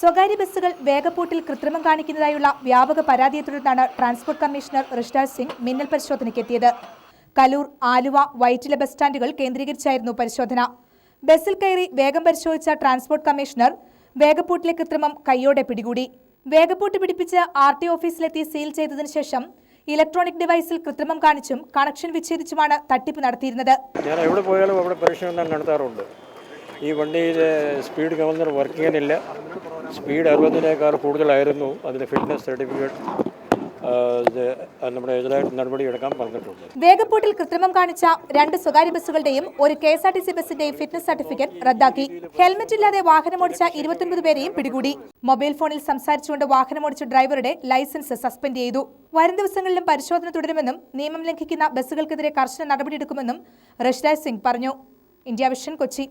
സ്വകാര്യ ബസ്സുകൾ വേഗപ്പൂട്ടിൽ കൃത്രിമം കാണിക്കുന്നതായുള്ള വ്യാപക പരാതിയെ തുടർന്നാണ് ട്രാൻസ്പോർട്ട് കമ്മീഷണർ ഋഷിരാജ് സിംഗ് മിന്നൽ പരിശോധനയ്ക്ക് പരിശോധനയ്ക്കെത്തിയത്. കലൂർ ആലുവ വൈറ്റില ബസ് സ്റ്റാൻഡുകൾ കേന്ദ്രീകരിച്ചായിരുന്നു പരിശോധന. ബസ്സിൽ കയറി വേഗം പരിശോധിച്ച ട്രാൻസ്പോർട്ട് കമ്മീഷണർ വേഗപ്പൂട്ടിലെ കൃത്രിമം കൈയോടെ പിടികൂടി. വേഗപ്പൂട്ട് പിടിപ്പിച്ച് ആർ ടി ഓഫീസിലെത്തി സീൽ ചെയ്തതിനു ശേഷം ഇലക്ട്രോണിക് ഡിവൈസിൽ കൃത്രിമം കാണിച്ചും കണക്ഷൻ വിച്ഛേദിച്ചുമാണ് തട്ടിപ്പ് നടത്തിയിരുന്നത്. ഞാൻ എവിടെ പോയാലും അവിടെ പരിശോധന ഈ വണ്ടിയിൽ സ്പീഡ് ഗവർണർ വർക്കിങ്ങിനില്ല സ്പീഡ് അറുപതിനേക്കാൾ കൂടുതലായിരുന്നു അതിന്റെ ഫിറ്റ്നസ് സർട്ടിഫിക്കറ്റ് നമ്മുടെ പറഞ്ഞിട്ടുണ്ട്. വേഗപ്പൂട്ടിൽ കൃത്രിമം കാണിച്ച രണ്ട് സ്വകാര്യ ബസ്സുകളുടെയും ഒരു K S R T C ബസിന്റെയും fitness certificate റദ്ദാക്കി. ഹെൽമറ്റ് ഇല്ലാതെ വാഹനമോടിച്ച ഇരുപത്തൊൻപത് പേരെയും പിടികൂടി. മൊബൈൽ ഫോണിൽ സംസാരിച്ചുകൊണ്ട് വാഹനമോടിച്ച ഡ്രൈവറുടെ ലൈസൻസ് സസ്പെൻഡ് ചെയ്തു. വരും ദിവസങ്ങളിലും പരിശോധന തുടരുമെന്നും നിയമം ലംഘിക്കുന്ന ബസ്സുകൾക്കെതിരെ കർശന നടപടിയെടുക്കുമെന്നും ഋഷിരാജ് സിംഗ് പറഞ്ഞു. India Vision Kochi.